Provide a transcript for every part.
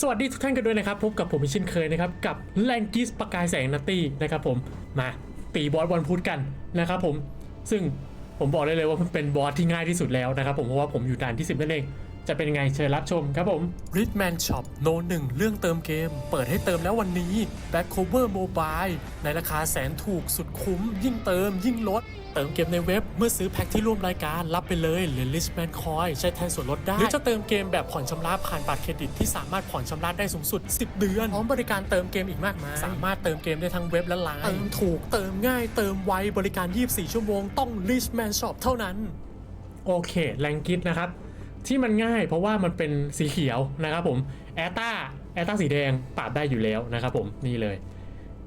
สวัสดีทุกท่านกันด้วยนะครับ พบกับผมอีกเช่นเคยนะครับ กับแลงกิสประกายแสงนัตตี้นะครับผมมาตีบอสวันพุธกันนะครับผมซึ่งผมบอกได้เลยว่ามันเป็นบอสที่ง่ายที่สุดแล้วนะครับผมเพราะว่าผมอยู่ด่านที่ 10นั่นเอง จะเป็นยังไงเชิญรับชมครับผม Ritman Shop โนหนึ่งเรื่องเติมเกม เปิดให้เติมแล้ววันนี้ Back Cover Mobile ในราคาแสนถูกสุดคุ้ม ยิ่งเติมยิ่งลด เติมเกมในเว็บเมื่อซื้อแพ็คที่ร่วมรายการ รับไปเลยเหรียญ Richman Coin ใช้แทนส่วนลดได้ หรือจะเติมเกมแบบผ่อนชำระผ่านบัตรเครดิตที่สามารถผ่อนชำระได้สูงสุด 10 เดือนพร้อมบริการเติมเกมอีกมากมายสามารถเติมเกมได้ทั้งเว็บและไลน์เติมถูกเติมง่ายเติมไวบริการ 24 ชั่วโมงต้อง Richman Shop เท่านั้น โอเคแรงกิดนะครับ ที่มันง่ายเพราะว่ามันเป็นสีเขียวนะครับผมแอตตาแอตตาสีแดงปราบได้อยู่แล้วนะครับผมนี่เลย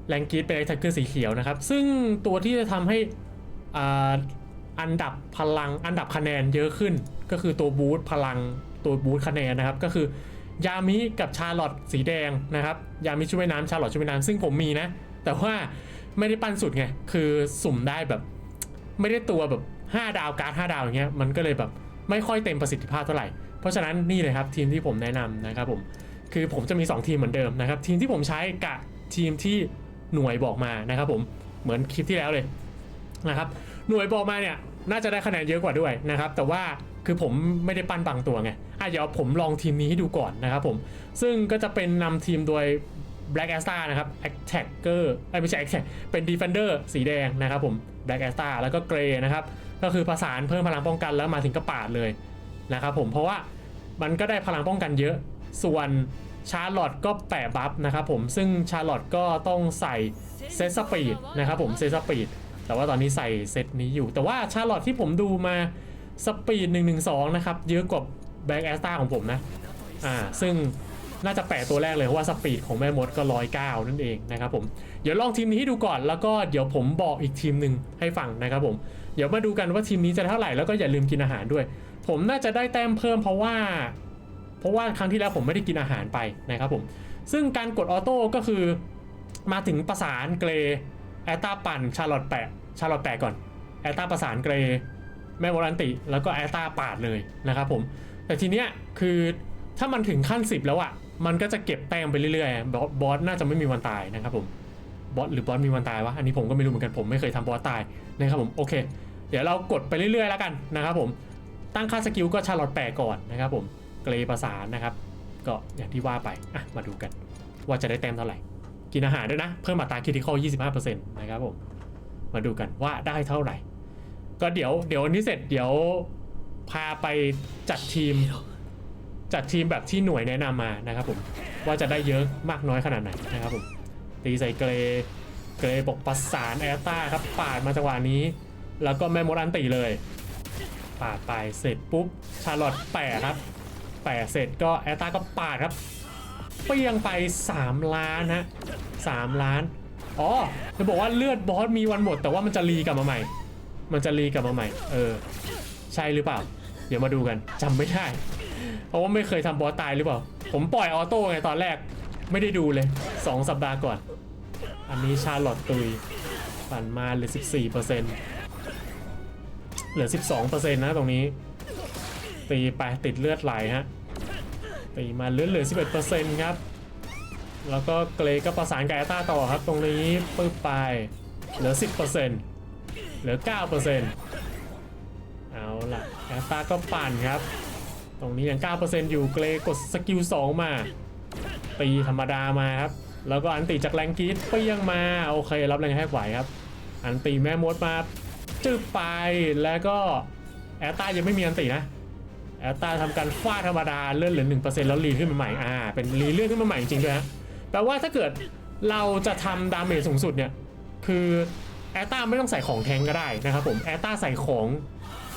แรงกิดเป็นไอทักเกอร์สีเขียวนะครับ ซึ่งตัวที่จะทำให้อันดับพลังอันดับคะแนนเยอะขึ้น ก็คือตัวบูทพลังตัวบูทคะแนนนะครับ ก็คือยามิกับชาร์ลอตสีแดงนะครับยามิช่วยน้ำชาร์ลอตช่วยน้ำซึ่งผมมีนะ แต่ว่าไม่ได้ปั้นสุดไง คือสุ่มได้แบบ ไม่ได้ตัวแบบ 5 ดาวการ์ด5ดาวอย่างเงี้ยมันก็เลยแบบ ไม่ค่อยเต็มประสิทธิภาพเท่าไหร่ เพราะฉะนั้นนี่เลยครับทีมที่ผมแนะนำนะครับผมคือผมจะมี 2 ทีมเหมือนเดิมนะครับทีมที่ผมใช้กับทีมที่หน่วยบอกมานะครับผมเหมือนคลิปที่แล้วเลยนะครับหน่วยบอกมาเนี่ยน่าจะได้คะแนนเยอะกว่าด้วยนะครับแต่ว่าคือผมไม่ได้ปั้นบางตัวไงอะเดี๋ยวผมลองทีมนี้ให้ดูก่อนนะครับผมซึ่งก็จะเป็นนำทีมโดย Black a s t a นะครับ Attacker เอ้ยไม่ใช่ Attack เป็น Defender สีแดงนะครับผม Black a s t a แล้วก็ Grey นะครับ ก็คือประสานเพิ่มพลังป้องกันแล้วมาถึงกระปาดเลยนะครับผมเพราะว่ามันก็ได้พลังป้องกันเยอะ ส่วนชาร์ลอตก็แปะบัฟนะครับผมซึ่งชาร์ลอตก็ต้องใส่เซตสปีดนะครับผมเซตสปีดแต่ว่าตอนนี้ใส่เซตนี้อยู่ แต่ว่าชาร์ลอตที่ผมดูมาสปีด 112 นะครับ เยอะกว่าแบงค์แอสตาของผมนะ อ่า ซึ่งน่าจะแปะตัวแรกเลยเพราะว่าสปีดของแม่มดก็ร้อยเก้านั่นเองนะครับผม เดี๋ยวลองทีมนี้ให้ดูก่อนแล้วก็เดี๋ยวผมบอกอีกทีมหนึ่งให้ฟังนะครับผม เดี๋ยวมาดูกันว่าทีมนี้จะเท่าไหร่แล้วก็อย่าลืมกินอาหารด้วย ผมน่าจะได้แต้มเพิ่มเพราะว่า เพราะว่าครั้งที่แล้วผมไม่ได้กินอาหารไปนะครับผม ซึ่งการกดออโต้ก็คือ มาถึงประสานเกรแอตตาปั่นชาร์ลอตแปะชาร์ลอตแปะก่อนแอตตาประสานเกรแม่โบรันติ แล้วก็แอตตาปาดเลยนะครับผม แต่ทีเนี้ยคือถ้ามันถึงขั้น 10 แล้วอะ่ะมันก็จะเก็บแต้มไปเรื่อยๆ บอสบอสน่าจะไม่มีวันตายนะครับผม บอสหรือบอสมีวันตายวะอันนี้ผมก็ไม่รู้เหมือนกันผมไม่เคยทำบอสตายนะครับผมโอเค เดี๋ยวเรากดไปเรื่อยๆแล้วกันนะครับผมตั้งค่าสกิลก็ชาร์ลอตแปะก่อนนะครับผมเกรประสานนะครับ ก็อย่างที่ว่าไปอะมาดูกัน ว่าจะได้แต้มเท่าไหร่ กินอาหารด้วยนะ เพิ่มอัตราคิดที่เข้า25%นะครับผมมาดูกันว่าได้เท่าไหร่ ก็เดี๋ยวเดี๋ยววันนี้เสร็จเดี๋ยวพาไปจัดทีม จัดทีมแบบที่หน่วยแนะนำมานะครับผมว่าจะได้เยอะมากน้อยขนาดไหนนะครับผม ตีใส่เกรเกรบอกประสานแอตตาครับปาดมาจังหวะนี้ แล้วก็แม่มดอันตีเลยปาดไปเสร็จปุ๊บชาร์ลอตแปะครับแปะเสร็จก็แอตตาก็ปาดครับเปี้ยงไป 3 ล้านฮะ3ล้านอ๋อจะบอกว่าเลือดบอสมีวันหมด แต่ว่ามันจะรีกลับมาใหม่ มันจะรีกลับมาใหม่ เออ ใช่หรือเปล่า เดี๋ยวมาดูกันจำไม่ได้ เพราะว่าไม่เคยทำบอสตายหรือเปล่า ผมปล่อยออโต้ไงตอนแรก ไม่ได้ดูเลย 2 สัปดาห์ก่อน อันนี้ชาลอตตุยปั่นมาเหลือ 14%เหลือ 12%นะตรงนี้ ตีไปติดเลือดไหลฮะ ตีมาเลือดเหลือ 11%ครับ แล้วก็เกรก็ประสานกับอตตาต่อครับ ตรงนี้ปึ๊บไป เหลือ 10%เหลือ 9%เอาล่ะอตตาก็ปั่นครับ ตรงนี้ยัง 9%อยู่เกรกดสกิล 2 มา ตีธรรมดามาครับ แล้วก็อันติจากแรงกีดเปรี้ยงมา โอเครับแรงให้ไหวครับ อันติแม่มดมาจึบไปแล้วก็แอตตายังไม่มีอันตินะแอตตาทำการฟาดธรรมดาเลื่อนเหลือหนึ่งเปอร์เซ็นต์แล้วรีขึ้นมาใหม่อ่าเป็นรีเลื่อนขึ้นมาใหม่จริงๆด้วยฮะแปลว่าถ้าเกิดเราจะทำดาเมจสูงสุดเนี่ยคือแอตตาไม่ต้องใส่ของแทงก็ได้นะครับผมแอตตาใส่ของ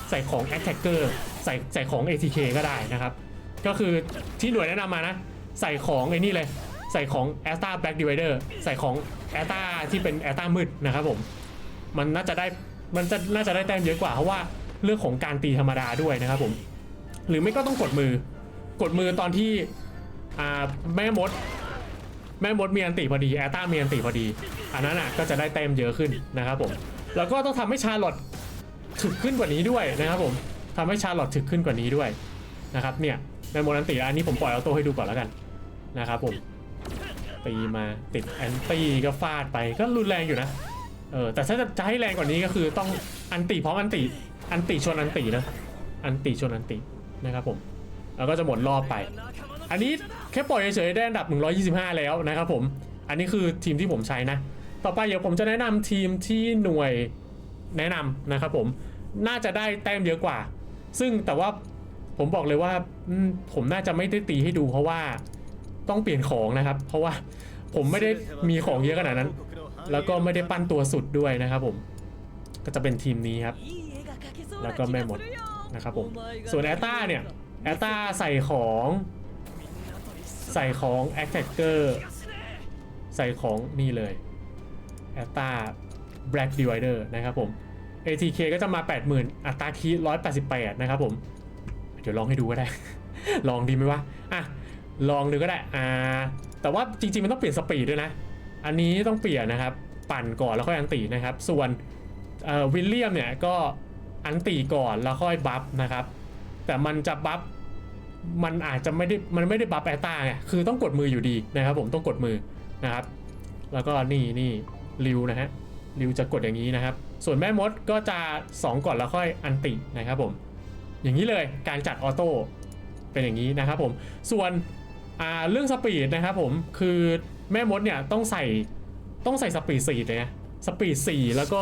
ใส่ของแอตแทกเกอร์ใส่ใส่ของ ATK ก็ได้นะครับ ก็คือที่หน่วยแนะนำมานะ ใส่ของไอ้นี่เลย ใส่ของแอตตาแบ็กดิวเดอร์ใส่ของแอตตาที่เป็นแอตตามืดนะครับผม มันน่าจะได้มันจะน่าจะได้แต้มเยอะกว่าเพราะว่าเรื่องของการตีธรรมดาด้วยนะครับผม หรือไม่ก็ต้องกดมือกดมือตอนที่อ่าแม่มด แม่มดมีอันติพอดีแอตตามีอันติพอดี อันนั้นอะก็จะได้แต้มเยอะขึ้นนะครับผมแล้วก็ต้องทำให้ชาร์ลอตถึกขึ้นกว่านี้ด้วยนะครับผมทำให้ชาร์ลอตถึกขึ้นกว่านี้ด้วยนะครับเนี่ยแม่มดอันติอันนี้ผมปล่อยเอาตัวให้ดูก่อนแล้วกัน นะครับผมตีมาติดแอนตี้ก็ฟาดไปก็รุนแรงอยู่นะเออแต่ถ้าจะให้แรงกว่านี้ก็คือต้องอันติพร้อมอันติอันติชนอันตินะอันติชนอันตินะครับผมแล้วก็จะหมดรอบไป อันนี้แค่ปล่อยเฉยๆได้อันดับ 125 แล้วนะครับผมอันนี้คือทีมที่ผมใช้นะ ต่อไปเดี๋ยวผมจะแนะนำทีมที่หน่วยแนะนำนะครับผมน่าจะได้แต้มเยอะกว่า ซึ่งแต่ว่าผมบอกเลยว่าผมน่าจะไม่ได้ตีให้ดูเพราะว่า ต้องเปลี่ยนของนะครับ เพราะว่าผมไม่ได้มีของเยอะขนาดนั้น แล้วก็ไม่ได้ปั้นตัวสุดด้วยนะครับผมก็จะเป็นทีมนี้ครับ แล้วก็แม่หมดนะนะคครัรับบผผมมส่ส่ววนนแอแอตตตาตาเนี่เนี่ยยแอตตาใส่ของใส่ของ a t t a c k e r ใส่ของนี่เลยแอตตา Black Divider นะครับผม ATK ก็จะมา 80,000 อัตราคี188นะครับผม เดี๋ยวลองให้ดูก็ได้ ลองดีไหมวะ อะ ลองดูก็ได้อ่าแต่ว่าจริงๆมันต้องเปลี่ยนสปีดด้วยนะ อันนี้ต้องเปลี่ยนนะครับ ปั่นก่อนแล้วค่อยอันตีนะครับ ส่วนวิลเลียมเนี่ยก็อันตีก่อนแล้วค่อยบัฟนะครับ แต่มันจะบัฟมันอาจจะไม่ได้มันไม่ได้บัฟแอตตาไงคือต้องกดมืออยู่ดีนะครับ ผมต้องกดมือนะครับ แล้วก็นี่นี่ริวนะฮะริวจะกดอย่างนี้นะครับ ส่วนแม่มดก็จะ 2 ก่อนแล้วค่อยอันตินะครับผม อย่างนี้เลยการจัดออโต้เป็นอย่างนี้นะครับผม ส่วน อ่าเรื่องสปีดนะครับผมคือแม่มดเนี่ยต้องใส่ต้องใส่สปีดสี่เลยนะสปีดสี่แล้วก็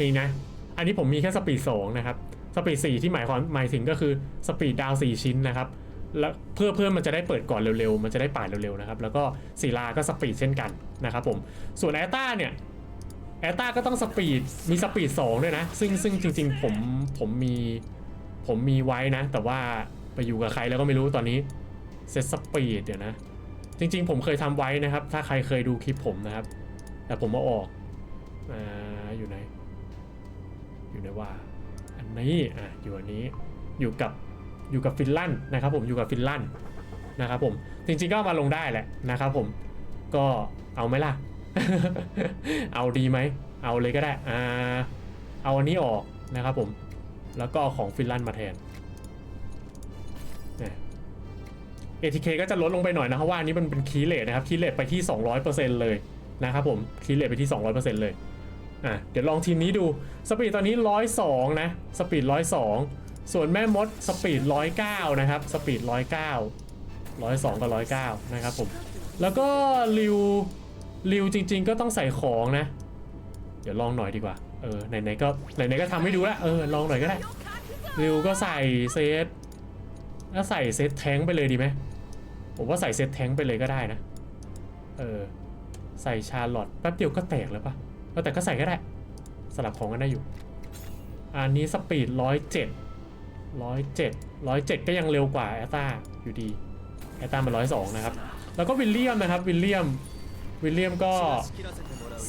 นี่นะ อันนี้ผมมีแค่สปีดสองนะครับสปีดสี่ที่หมายความหมายถึงก็คือสปีดดาวสี่ชิ้นนะครับแล้วเพื่อเพื่อมันจะได้เปิดก่อนเร็วๆ มันจะได้ป่าเร็วๆนะครับแล้วก็ศิลาก็สปีดเช่นกันนะครับผมส่วนแอตตาเนี่ยแอตตาก็ต้องสปีดมีสปีด2ด้วยนะ ซึ่งซึ่งจริงๆผมผมมีผมมีไว้นะ แต่ว่าไปอยู่กับใครแล้วก็ไม่รู้ตอนนี้ เซตสปีดเดี๋ยวนะ จริง ๆ ผมเคยทำไว้นะครับ ถ้าใครเคยดูคลิปผมนะครับ แต่ผมมาออกอ่าอยู่ไหน อยู่ในว่า อันนี้อะอยู่อันนี้อยู่กับอยู่กับฟินแลนด์นะครับ ผมอยู่กับฟินแลนด์นะครับผมจริงๆก็มาลงได้แหละนะครับ ผมก็เอาไหมล่ะ เอาดีไหมเอาเลยก็ได้อ่าเอาอันนี้ออกนะครับผมแล้วก็ของฟินแลนด์มาแทน ATK ก็จะลดลงไปหน่อยนะเพราะว่าอันนี้มันเป็นคีเลทนะครับคีเลทไปที่ 200%เลยนะครับผมคีเลทไปที่ 200%เลยอะเดี๋ยวลองทีมนี้ดูสปีดตอนนี้ 102 นะสปีด 102 ส่วนแม่มดสปีด 109 นะครับสปีด 109 102 กับ 109 นะครับผมแล้วก็ริวริวจริง ๆ ก็ต้องใส่ของนะ เดี๋ยวลองหน่อยดีกว่าเออไหนๆก็ไหนๆก็ทำให้ดูล้วเออลองหน่อยก็ได้ริวก็ใส่เซตแล้วใส่เซตแท้งไปเลยดีไหม ผมว่าใส่เซตแท้งไปเลยก็ได้นะ เออ ใส่ชาร์ลอตแป๊บเดียวก็แตกแล้วปะแต่ก็ใส่ก็ได้ สลับของกันได้อยู่ อันนี้สปีดร้อยเจ็ดร้อยเจ็ดร้อยเจ็ดก็ยังเร็วกว่าแอตตาอยู่ดีแอตตามันร้อยสองนะครับ แล้วก็วิลเลียมนะครับ วิลเลียม วิลเลียมก็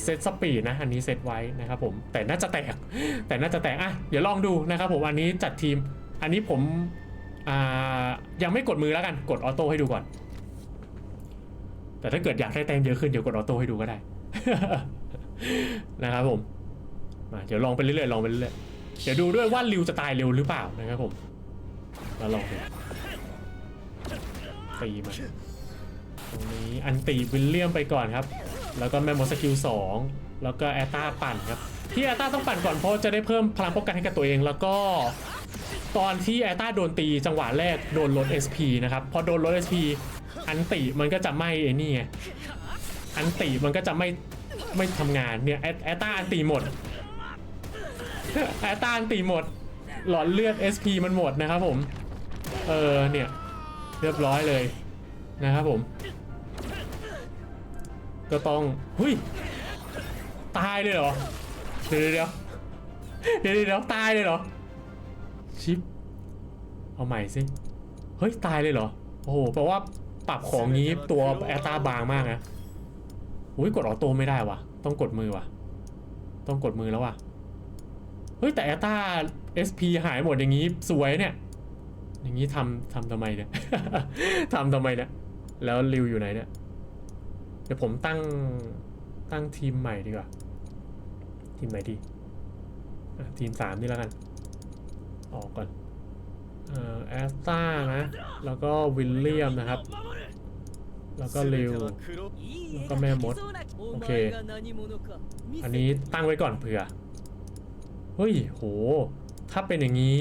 เซตสปีดนะ อันนี้เซตไว้นะครับผม แต่น่าจะแตก แต่น่าจะแตก อะ เดี๋ยวลองดูนะครับผม อันนี้จัดทีม อันนี้ผม ยังไม่กดมือแล้วกันกดออโต้ให้ดูก่อน แต่ถ้าเกิดอยากได้แต้มเยอะขึ้นเดี๋ยวกดออโต้ให้ดูก็ได้ นะครับผมมาเดี๋ยวลองไปเรื่อยๆลองไปเรื่อยๆเดี๋ยวดูด้วยว่าริวจะตายเร็วหรือเปล่านะครับผมแล้วลองดูตีมันตรงนี้อันตีวิลเลียมไปก่อนครับ แล้วก็แมมโมสกิลสองแล้วก็แอตตาปั่นครับที่แอตตาต้องปั่นก่อนเพราะจะได้เพิ่มพลังป้องกันให้กับตัวเองแล้วก็ ตอนที่แอตตาโดนตีจังหวะแรกโดนลด SP นะครับพอโดนลด SP อันติมันก็จะไม่ไอ้นี่ไงอันติมันก็จะไม่ไม่ทำงานเนี่ยแอตแอตตาอันติหมดแอตตาอันติหมด หลอดเลือด SP มันหมดนะครับผม เออเนี่ยเรียบร้อยเลยนะครับผม ก็ต้องหุยตายเลยเหรอเดี๋ยวเดี๋ยวเดี๋ยวเดี๋ยวเดี๋ยวตายเลยเหรอ ชิป เอาใหม่สิ เฮ้ย ตายเลยเหรอ โอ้โห แปลว่าปรับของนี้ตัวแอตตาบางมากนะอุ้ยกดออโต้ไม่ได้วะต้องกดมือวะต้องกดมือแล้ววะเฮ้ย แต่แอตตา SP หายหมดอย่างนี้สวยเนี่ย อย่างนี้ทำทำทำไมเนี่ยทำทำไมเนี่ย แล้วริวอยู่ไหนเนี่ย เดี๋ยวผมตั้งตั้งทีมใหม่ดีกว่า ทีมไหนดีอะทีมสามนี่แล้วกัน ออกก่อนแอสตานะ แล้วก็วิลเลียมนะครับ แล้วก็ลิว แล้วก็แม่มด โอเค อันนี้ตั้งไว้ก่อนเผื่อ เฮ้ย โห ถ้าเป็นอย่างนี้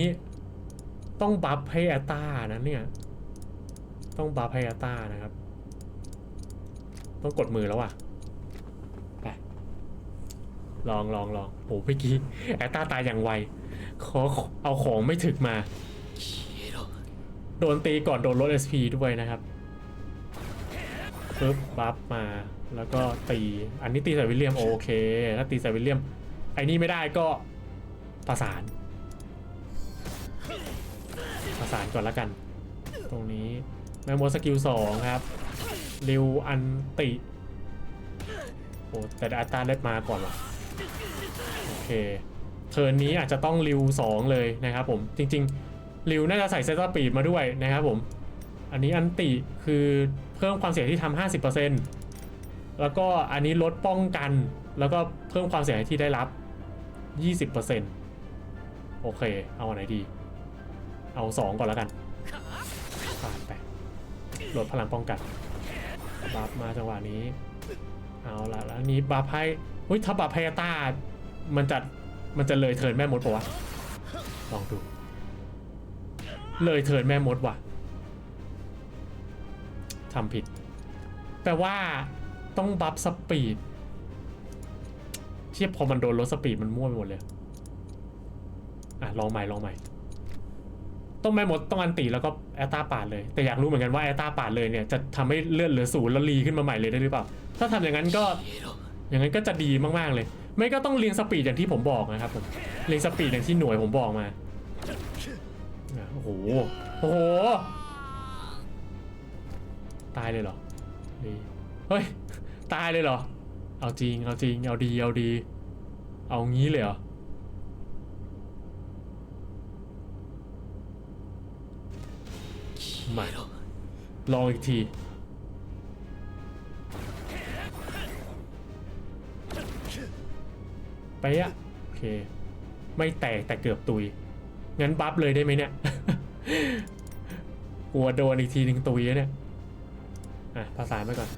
ต้องบัฟให้แอสตานะเนี่ย ต้องบัฟให้แอสตานะครับ ต้องกดมือแล้วอะลองลองลองโอ้เมื่อกี้แอตตาตายอย่างไว ขอเอาของไม่ถึกมา โดนตีก่อนโดนลด SP ด้วยนะครับปึ๊บบัฟมาแล้วก็ตี อันนี้ตีใส่วิลเลียมโอเค ถ้าตีใส่วิลเลียม ไอ้นี่ไม่ได้ก็ประสาน ประสานก่อนล้วกัน ตรงนี้แมมโมสกิลสองครับริวอันติโอ้แต่อัตตาเล็ดมาก่อนว่ะโอเค เทิร์นนี้อาจจะต้องริวสองเลยนะครับผมจริงๆริวน่าจะใส่เซตปีดมาด้วยนะครับผมอันนี้อันติคือเพิ่มความเสี่ยงที่ทำ50%แล้วก็อันนี้ลดป้องกัน แล้วก็เพิ่มความเสี่ยงที่ได้รับ 20%โอเค เอาอันไหนดี เอา 2 ก่อนแล้วกันผ่านไปลดพลังป้องกันบัฟมาจังหวะนี้ เอาละแล้วนี้บัฟให้เฮ้ยถ้าบัฟให้อาตามันจะ มันจะเลยเทินแม่มดปะวะ ลองดู เลยเทินแม่มดว่ะทำผิด แปลว่าต้องบัฟสปีด เทียบพอมันโดนลดสปีดมันมั่วไปหมดเลย อะ ลองใหม่ลองใหม่ ต้องแม่มดต้องอันตีแล้วก็แอตตาปาดเลย แต่อยากรู้เหมือนกันว่าแอตตาปาดเลยเนี่ยจะทำให้เลือดเหลือศูนย์แล้วรีขึ้นมาใหม่เลยได้หรือเปล่า ถ้าทำอย่างนั้นก็ อย่างนั้นก็จะดีมากๆเลย ไม่ก็ต้องเรียงสปีดอย่างที่ผมบอกนะครับผมเรียงสปีดอย่างที่หน่วยผมบอกมาโอ้โหโอ้โหตายเลยเหรอเฮ้ยตายเลยเหรอ เอาจริงเอาจริงเอาดีเอาดี เอางี้เลยเหรอมาลองอีกที ไปอะโอเค ไม่แตกแต่เกือบตุย งั้นบัฟเลยได้ไหมเนี่ย กลัวโดนอีกทีหนึ่งตุยแล้วเนี่ย อะภาษาไปก่อน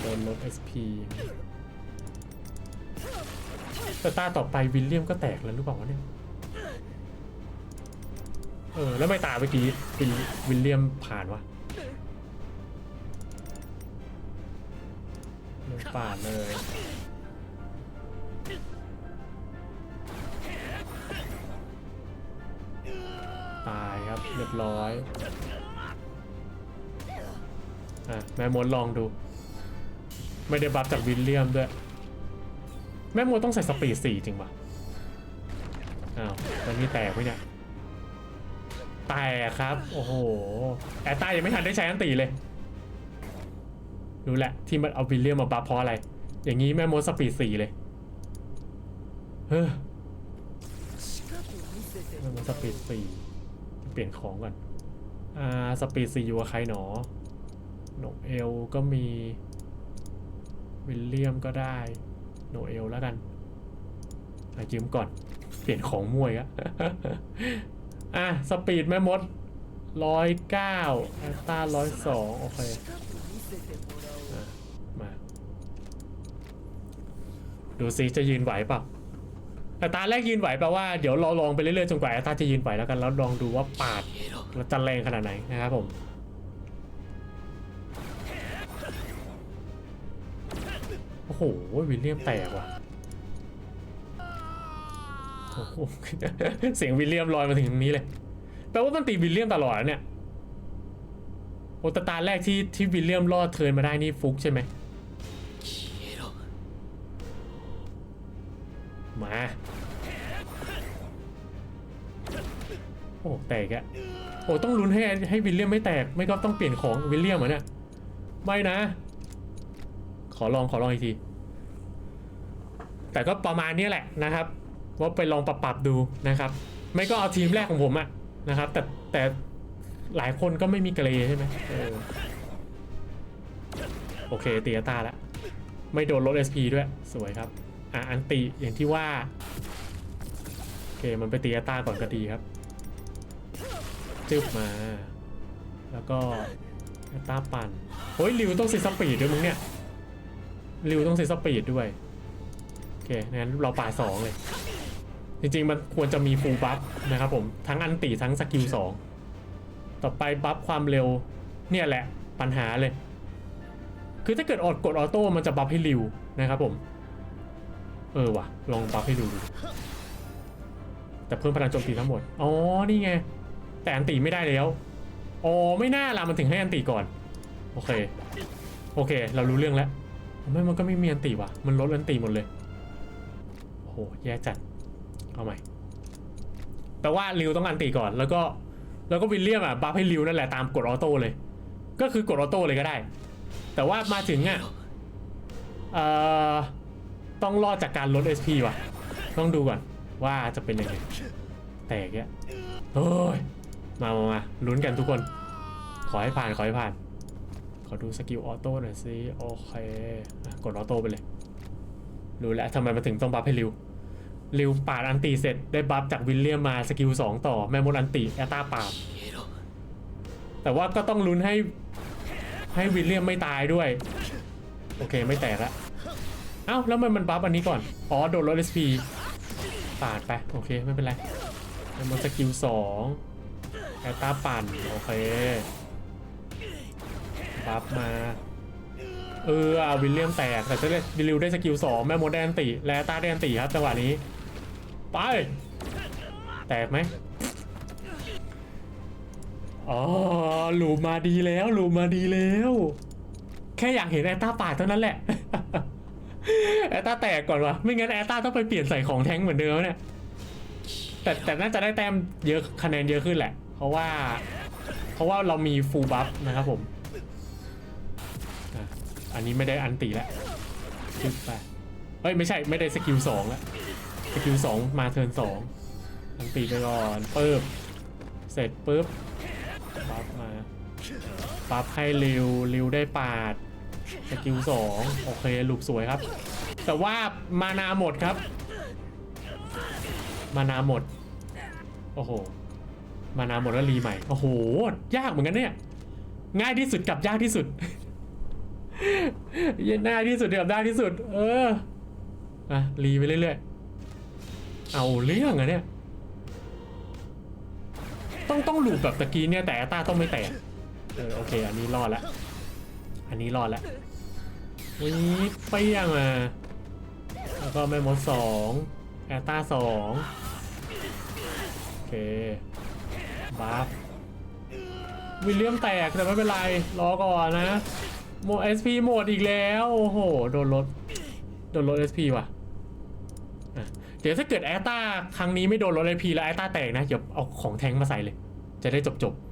โดนลด SP แต่าต่อไปวิลเลียมก็แตกแล้วหรือเปล่าวะเนี่ย เออ แล้วไม่ตาเมื่อกี้วิลวิลเลียมผ่านวะเดินป่านเลย เรียบร้อย อะ แม่มดลองดู ไม่ได้บัฟจากวิลเลียมด้วย แม่มดต้องใส่สปีดสี่จริงปะอ้าวตอนนี้แตกไหมเนี่ย แตกครับ โอ้โห แอตตายังไม่ทันได้ใช้อันตีเลยรู้แหละที่มันเอาวิลเลียมมาบัฟเพราะอะไร อย่างนี้แม่มดสปีดสี่เลยเฮ้อแม่มดสปีดสี่ เปลี่ยนของก่อนอ่าสปีดซีอยู่กัใครหนอโนเอลก็มี วิลเลียมก็ได้ โนเอลแล้วกันยืมก่อน เปลี่ยนของมวยอะอะ สปีดแม่มดร้อยเก้าอัลต้าร้อยสองโอเคมา ดูซิจะยืนไหวปะ่า แต่ตาแรกยืนไหวแปลว่าเดี๋ยวเราลองไปเรื่อยๆจนกว่าแอตตาจะยืนไหวแล้วกันแล้วลองดูว่าปาดจะแรงขนาดไหนนะครับผมโอ้โหวิลเลียมแตกว่ะโอ้โหเสียงวิลเลียมลอยมาถึงตรงนี้เลยแปลว่ามันตีวิลเลียมตลอดเนี่ยโอแตตาแรกที่ที่วิลเลียมรอดเทินมาได้นี่ฟุกใช่ไหม มา โอ้แตกอะโอ้ต้องลุ้นให้ให้วิลเลียมไม่แตก ไม่ก็ต้องเปลี่ยนของวิลเลียมเหรอเนี่ยไม่นะ ขอลองขอลองอีกที แต่ก็ประมาณนี้แหละนะครับ ว่าไปลองปรับปรับดูนะครับ ไม่ก็เอาทีมแรกของผมอะนะครับ แต่แต่หลายคนก็ไม่มีเกรย์ใช่ไหมโอเคเตีอัตาแล้วไม่โดนลด SP ด้วย สวยครับ อะอันติอย่างที่ว่า โอเค มันไปตีอัตาก่อนก็ดีครับ จึบมา แล้วก็อตตาปั่นโอ้ยริวต้องเซตสปีดด้วยมึงเนี่ยริวต้องเซตสปีดด้วย โอเคงั้นเราป่าสองเลย จริงๆ มันควรจะมีฟูลบัฟนะครับผม ทั้งอันติทั้งสกิลสองต่อไปบัฟความเร็ว เนี่ยแหละปัญหาเลย คือถ้าเกิดอดกดออโต้มันจะบัฟให้ริวนะครับผม เออว่ะ ลองบัฟให้ดู แต่เพิ่มพลังโจมตีทั้งหมด อ๋อ นี่ไง แต่อันติไม่ได้แล้ว อ๋อ ไม่น่าละมันถึงให้อันติก่อน โอเค โอเค เรารู้เรื่องแล้ว ไม่มันก็ไม่มีอันติว่ะ มันลดอันติหมดเลย โอ้โห แย่จัด เอาใหม่ แปลว่าริวต้องอันติก่อน แล้วก็ แล้วก็วิลเลียมอะ บัฟให้ริวนั่นแหละตามกดออโต้เลย ก็คือกดออโต้เลยก็ได้ แต่ว่ามาถึงอะ เอ่อ ต้องรอดจากการลด SP ว่ะ ต้องดูก่อนว่าจะเป็นยังไง แตกเนี่ยโอ้ย มามามาลุ้นกันทุกคน ขอให้ผ่าน ขอให้ผ่าน ขอดูสกิลออโต้หน่อยสิ โอเคกดออโต้ไปเลย รู้แล้วทำไมมันถึงต้องบัฟให้ริวริวปาดอันตีเสร็จได้บัฟจากวิลเลียมมาสกิล2ต่อ แม่มดอันตีแอตตาปาดแต่ว่าก็ต้องลุ้นให้ให้วิลเลียมไม่ตายด้วย โอเคไม่แตกละ อ้าแล้วมันมันบัฟอันนี้ก่อน อ๋อ โดนลด SP ปาดไป โอเค ไม่เป็นไรแม่มสกิล2แอตตาปั่น โอเค บัฟมา เออเอาวิลเลียมแตก แต่จะได้วิลลิวได้สกิลสองแม่มดได้อันติ และต้าได้อันติครับจังหวะนี้ ไป แตกไหมอ๋อหลูมาดีแล้วหลูมมาดีแล้ว แค่อยากเห็นแอตตาปาดเท่านั้นแหละ แอตตาแตกก่อนวะไม่งั้นแอตตาต้องไปเปลี่ยนใส่ของแท้งเหมือนเดิมเนี่ยแต่แต่น่าจะได้แต้มเยอะคะแนนเยอะขึ้นแหละ เพราะว่า เพราะว่าเรามีฟูลบัฟนะครับผมอันนี้ไม่ได้อันตีแล้วขึ้นไปเฮ้ยไม่ใช่ไม่ได้สกิลสองแล้วสกิลสองมาเทิร์นสองอันตีไปก่อนปึ๊บเสร็จปึ๊บปั๊บมาปั๊บให้ริวริวได้ปาด สกิลสองโอเคลูกสวยครับ แต่ว่ามานาหมดครับ มานาหมด โอ้โห มานาหมดแล้วรีใหม่ โอ้โห ยากเหมือนกันเนี่ย ง่ายที่สุดกับยากที่สุดยันหน้าที่สุดกับหน้าที่สุด เอออะรีไปเรื่อยๆ เอาเรื่องอะเนี่ย ต้องต้องหลูปแบบตะกี้เนี่ยแต่ตาต้องไม่แตกเออโอเค อันนี้รอดละ อันนี้รอดละวันนี้เปี้ยงมาแล้วก็แม่มดสองแอตตาสองโอเคบัฟวิลเลียมแตกแต่ไม่เป็นไรรอก่อนนะโม SP หมดอีกแล้วโอ้โหโดนลดโดนลด SP ว่ะอะเดี๋ยวถ้าเกิดแอตตาครั้งนี้ไม่โดนลด SP แล้วแอตตาแตกนะเดี๋ยวเอาของแทงมาใส่เลย จะได้จบจบๆ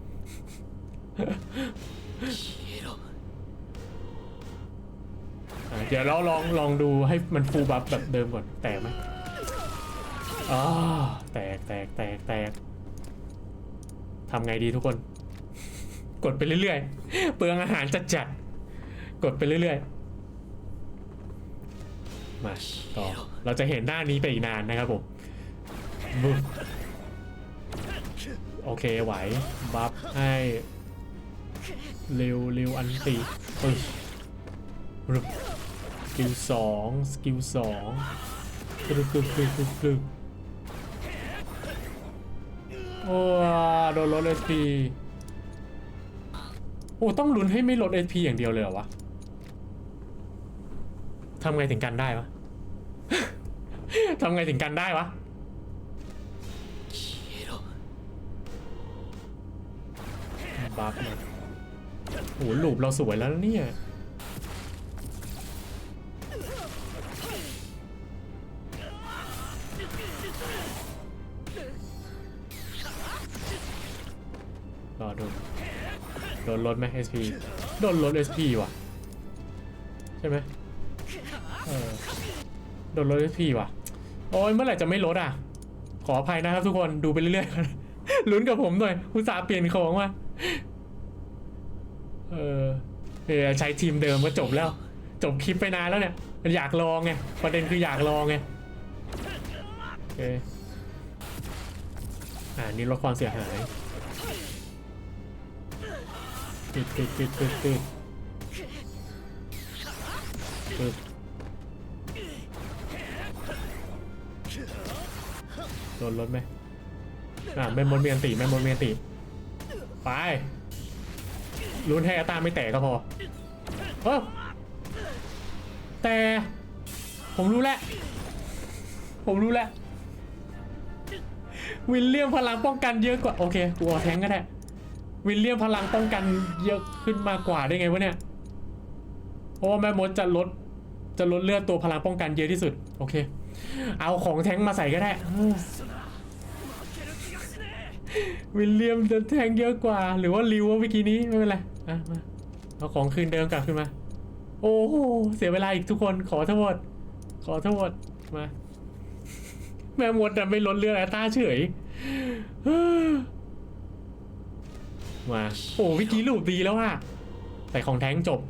อะ เดี๋ยวเราลองลองดูให้มันฟูลบัฟแบบเดิมก่อน แตกไหมอ๋อแตกแตกแตกแตกทำไงดีทุกคน กดไปเรื่อยๆ เปลืองอาหารจัดจัดๆกดไปเรื่อยๆ มาต่อเราจะเห็นหน้านี้ไปอีกนานนะครับผมบึ้มโอเคไหว บัฟให้เร็วเร็วอันติปึ๊บรึบ กิลสองสกิลสองกรึบกรึบกรึบกรึบกรึบโอ้โดนลดเอสพีโอ้ต้องลุ้นให้ไม่ลด SP อย่างเดียวเลยเหรอวะทำไงถึงกันได้วะทำไงถึงกันได้วะบัฟมาโอ้หลูปเราสวยแล้วนะเนี่ย นลดไหม SP โดนลด SP ว่ะ ใช่ไหมเออโดนลด SP ว่ะ โอ้ยเมื่อไหร่จะไม่ลดอะ ขออภัยนะครับทุกคนดูไปเรื่อยๆลุ้นกับผมหน่อยอุตส่าห์เปลี่ยนของมาเออเออใช้ทีมเดิมก็จบแล้ว จบคลิปไปนานแล้วเนี่ยอยากลองไงประเด็นคืออยากลองไงโอเคอ่านี่ลดความเสียหาย ติดติดติดติดติดปึ๊บโดนรถไหมอ่าแม่มดเมียนตีแม่มดเมียนตีไปลุ้นให้อาตาไม่แตกก็พอเออแต่ผมรู้แล้ว ผมรู้แล้ว วิลเลียมพลังป้องกันเยอะกว่า โอเคกูเอาแทงก็ได้ วิลเลียมพลังป้องกันเยอะขึ้นมากกว่าได้ไงวะเนี่ยเพราะว่าแม่มดจะลด จะลดเลือดตัวพลังป้องกันเยอะที่สุด โอเค เอาของแทงมาใส่ก็ได้ วิลเลียมจะแทงเยอะกว่า หรือว่าริวว่าเมื่อกี้นี้ไม่เป็นไรอะมาเอาของคืนเดิมกลับขึ้นมา โอ้โหเสียเวลาอีกทุกคนขอโทษขอโทษมา แม่มดแต่ไม่ลดเลือดแอตตาเฉย มาโอ้วิกี้ลูปดีแล้วอะแต่ของแท้งจบ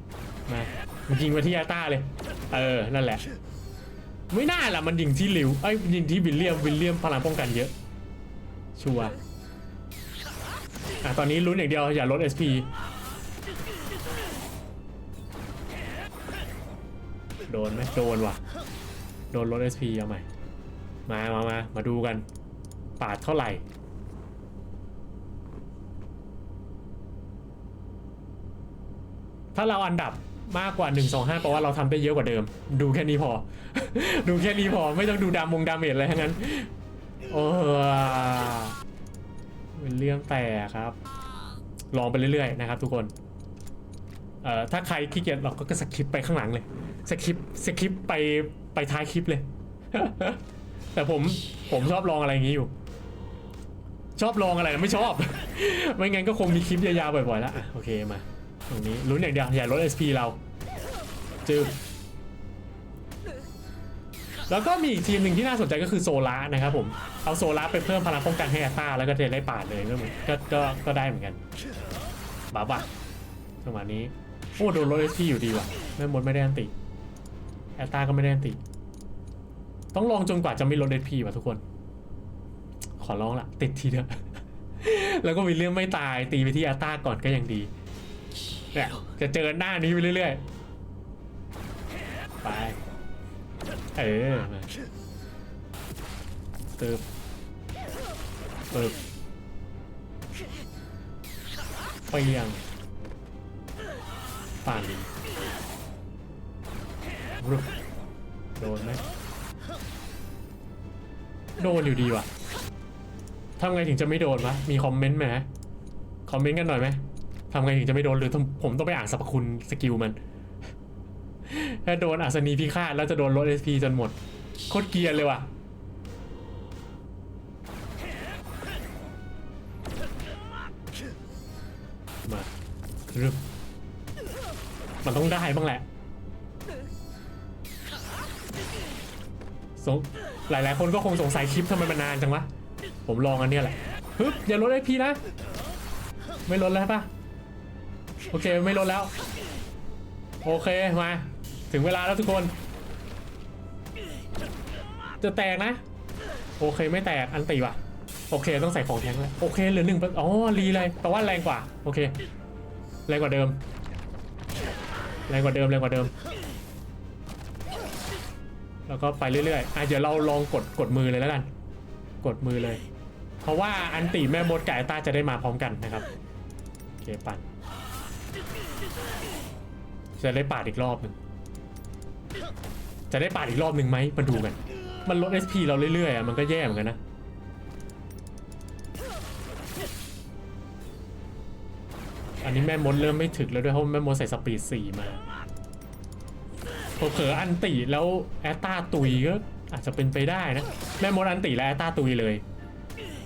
มามันยิงมาที่แอตตาเลย เออ นั่นแหละ ไม่น่าล่ะมันยิงที่ลิวไอ้ยิงที่วิลเลียมวิลเลียมพลังป้องกันเยอะ ชัวร์อะตอนนี้ลุ้นอย่างเดียวอย่าลด SP โดนไหมโดนว่ะ โดนลด SP เอาใหม่ มามามามาดูกัน ปาดเท่าไหร่ ถ้าเราอันดับมากกว่า 1 2 5แปลว่าเราทำได้เยอะกว่าเดิม ดูแค่นี้พอ ดูแค่นี้พอไม่ต้องดูดามงดามเมจอะไรทั้งนั้น โอ้เป็นเรื่องแต่ครับ ลองไปเรื่อยๆนะครับ ทุกคน เอ่อถ้าใครขี้เกียจเราก็สคิปไปข้างหลังเลยสคิปสคิปไปไปท้ายคลิปเลย แต่ผมผมชอบลองอะไรอย่างนี้อยู่ ชอบลองอะไรไม่ชอบ ไม่งั้นก็คงมีคลิปยาวๆบ่อยๆแล้วอะโอเคมา ตรงนี้ลุ้นอย่างเดียวอย่าลด SP เราจืบแล้วก็มีอีกทีมหนึ่งที่น่าสนใจก็คือโซล่านะครับผม เอาโซล่าไปเพิ่มพลังป้องกันให้แอตตาแล้วก็จะได้ป่าเลยก็เหมือนก็ก็ก็ได้เหมือนกันบ้าบ้าประมาณนี้ โอ้โดนลด SP อยู่ดีว่ะแม่มดไม่ได้อันติแอตตาก็ไม่ได้อันติ ต้องลองจนกว่าจะไม่ลด SP ว่ะทุกคน ขอร้องละติดทีเดียวแล้วก็มีเรื่องไม่ตายตีไปที่อาต้าก่อนก็ยังดี เนี่ยจะเจอหน้านี้ไปเรื่อยๆ ไปเออมาเติบเติบไปยังป่านรุบโดนไหมโดนอยู่ดีว่ะทำไงถึงจะไม่โดนวะมีคอมเมนต์ไหมคอมเมนต์กันหน่อยไหม ทำไงถึงจะไม่โดนหรือผมต้องไปอ่านสรรพคุณสกิลมัน ถ้าโดนอัศนีพิฆาตแล้วจะโดนลด SP จนหมด โคตรเกียนเลยว่ะ มารึมันต้องได้บ้างแหละสงหลายๆคนก็คงสงสัยคลิปทำไมมันนานจังวะ ผมลองอันเนี้ยแหละ ฮึบอย่าลดไอพีนะ ไม่ลดแล้วใช่ปะ โอเคไม่ลดแล้ว โอเคมา ถึงเวลาแล้วทุกคน จะแตกนะ โอเคไม่แตกอันตีว่ะ โอเคต้องใส่ของแทงแล้วโอเคเหลือหนึ่งอ๋อรีเลยแต่ว่าแรงกว่า โอเคแรงกว่าเดิมแรงกว่าเดิมแรงกว่าเดิม แล้วก็ไปเรื่อยๆอะเดี๋ยวเราลองกดกดมือเลยแล้วกัน กดมือเลย เพราะว่าอันติแม่มดไกับไอต้าจะได้มาพร้อมกันนะครับ โอเคปั่น จะได้ปาดอีกรอบหนึ่งจะได้ปาดอีกรอบหนึ่งไหมมาดูกัน มันลด SP เราเรื่อยๆอะมันก็แย่เหมือนกันนะอันนี้แม่มดเริ่มไม่ถึกแล้วด้วยเพราะแม่มดใส่สปีดสี่มาเผลออันติแล้วแอตตาตุยก็อาจจะเป็นไปได้นะ แม่มดอันติและแอตตาตุยเลย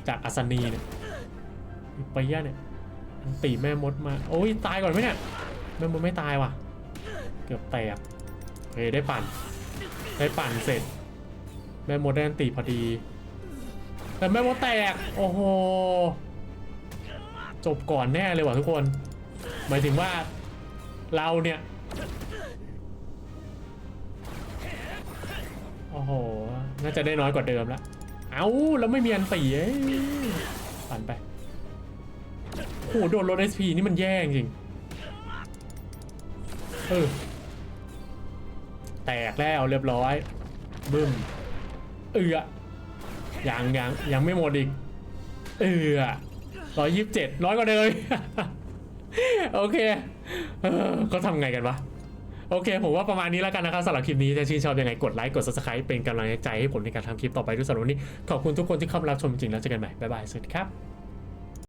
จากอัศนีเนี่ยไปย่าเนี่ย ติแม่มดมา โอ้ยตายก่อนไหมเนี่ยแม่มดไม่ตายว่ะ เกือบแตกเฮ้ยได้ปั่น ได้ปั่นเสร็จ แม่มดได้ติพอดี แต่แม่มดแตก โอ้โห จบก่อนแน่เลยว่ะทุกคน หมายถึงว่าเราเนี่ย โอ้โห น่าจะได้น้อยกว่าเดิมล้วเอ้า แล้วไม่มีอันตีปั่นไป โอ้โหโดนลด SP นี่มันแย่จริง เออ แตกแล้วเรียบร้อย บึ้ม เอือยังยังยังไม่หมดอีก เอือร้อยยี่สิบเจ็ดร้อยกว่าเดิมโอเค เออเขาทำไงกันวะโอเค ผมว่าประมาณนี้แล้วกันนะครับสำหรับคลิปนี้ ถ้าชื่นชอบยังไงกดไลค์ กด subscribe เป็นกำลังใจให้ผมในการทำคลิปต่อไปด้วยสำหรับวันนี้ ขอบคุณทุกคนที่เข้ามารับชมจริงแล้วเจอกันใหม่ บ๊ายบาย สวัสดีครับ